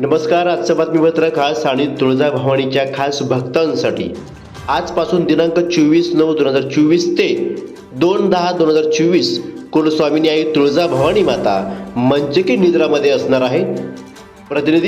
नमस्कार आजचं बातमीपत्र खास आणि तुळजाभवानीच्या खास भक्तांसाठी. आजपासून दिनांक चोवीस नऊ दोन हजार चोवीस ते दोन दहा दोन हजार चोवीस कुलस्वामिनी आई तुळजाभवानी माता मंचकी निद्रामध्ये असणार आहे. प्रतिनिधी